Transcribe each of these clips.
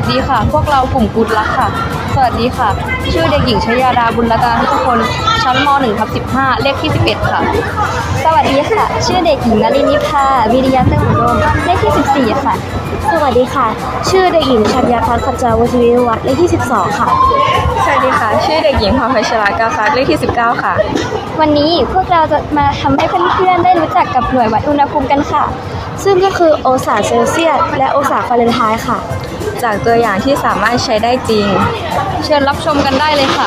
วัสดีค่ะ พวกเรากลุ่มกุดลักค่ะ สวัสดีค่ะ ชื่อเด็กหญิงชยาดาบุญรัตนทุกคน ชั้นม .1 ทับ15 เลขที่ 11 ค่ะ สวัสดีค่ะ ชื่อเด็กหญิงนลินิพาวิริยะเตอุดมเลขที่ 14 ค่ะ สวัสดีค่ะ ชื่อเด็กหญิงชัญญาพัฒน์ขจาวชิวิวัฒน์เลขที่ 12 ค่ะ สวัสดีค่ะ ชื่อเด็กหญิงพรพัชรากาฟักเลขที่ 19 ค่ะ วันนี้พวกเราจะมาทำให้เพื่อนๆได้รู้จักกับหน่วยวัดอุณหภูมิกันค่ะ ซึ่งก็คือองศาเซลเซียสและองศาฟาเรนไฮต์ค่ะ จากตัวอย่างที่สามารถใช้ได้จริง เชิญรับชมกันได้เลยค่ะ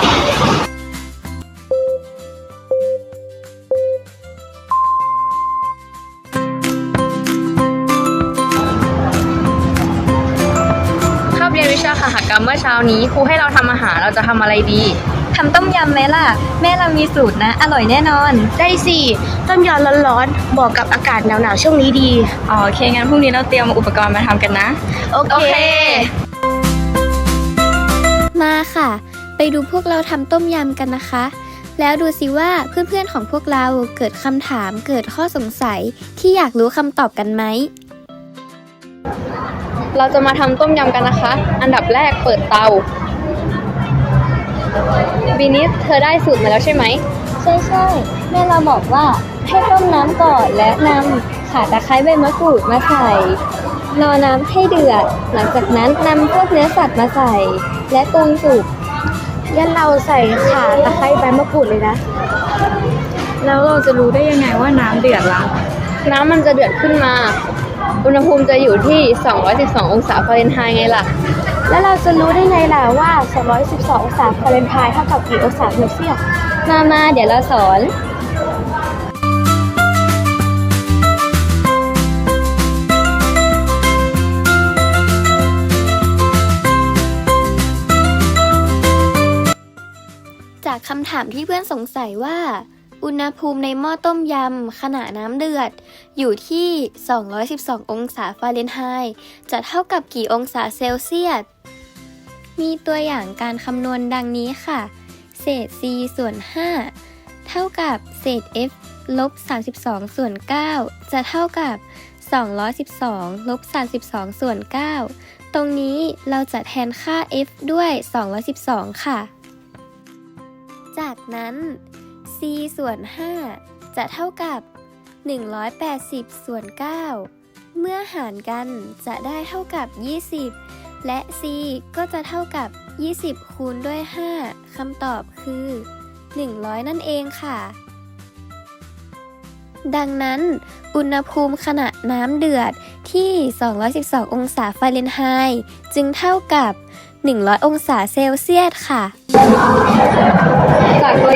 คาบเรียนวิชาคหกรรมเมื่อเช้านี้ครูให้เราทำอาหารเราจะทำอะไรดีำต้มยำไหมล่ะ แม่เรามีสูตรนะ อร่อยแน่นอน ได้สิต้มยำร้อนๆเหมาะกับอากาศหนาวๆช่วงนี้ดี อ๋อโอเค งั้นพรุ่งนี้เราเตรียมอุปกรณ์มาทำกันนะโอเคโอเค มาค่ะ ไปดูพวกเราทำต้มยำกันนะคะ แล้วดูสิว่าเพื่อนๆของพวกเราเกิดคำถามเกิดข้อสงสัยที่อยากรู้คำตอบกันไหมเราจะมาทำต้มยำกันนะคะ อันดับแรกเปิดเตา บีนิสเธอได้สูตรมาแล้วใช่ไหม ใช่ใช่ๆแม่เราบอกว่าให้ต้มน้ำก่อนและนำข่าตะไคร้ใบมะกรูดมาใส่ รอน้ำให้เดือด หลังจากนั้นนำพวกเนื้อสัตว์มาใส่ และปรุงสุกงั้นเราใส่ข่าตะไคร้ใบมะกรูดเลยนะ แล้วเราจะรู้ได้ยังไงว่าน้ำเดือดละน้ำมันจะเดือดขึ้นมา อุณหภูมิจะอยู่ที่ 212 องศาฟาเรนไฮต์ไงล่ะ แล้วเราจะรู้ได้ไงล่ะว่า 212 องศาฟาเรนไฮต์เท่ากับกี่องศาเซลเซียส มามาเดี๋ยวเราสอนจากคำถามที่เพื่อนสงสัยว่า อุณหภูมิในหม้อต้มยำขณะน้ำเดือด อยู่ที่ 212 องศาฟาเรนไฮต์จะเท่ากับกี่องศาเซลเซียส มีตัวอย่างการคำนวณดังนี้ค่ะ เศษ c ส่วน 5 เท่ากับเศษ f ลบ 32 ส่วน 9 จะเท่ากับ 212 ลบ 32 ส่วน 9 ตรงนี้เราจะแทนค่า f ด้วย 212 ค่ะ จากนั้น c ส่วน 5 จะเท่ากับ 180 ส่วน 9 เมื่อหารกันจะได้เท่ากับ 20 และ c ก็จะเท่ากับ 20 คูณด้วย 5คำตอบคือ 100 นั่นเองค่ะ ดังนั้น อุณหภูมิขณะน้ำเดือดที่ 212 องศาฟาเรนไฮต์จึงเท่ากับ 100 องศาเซลเซียสค่ะ จากตัว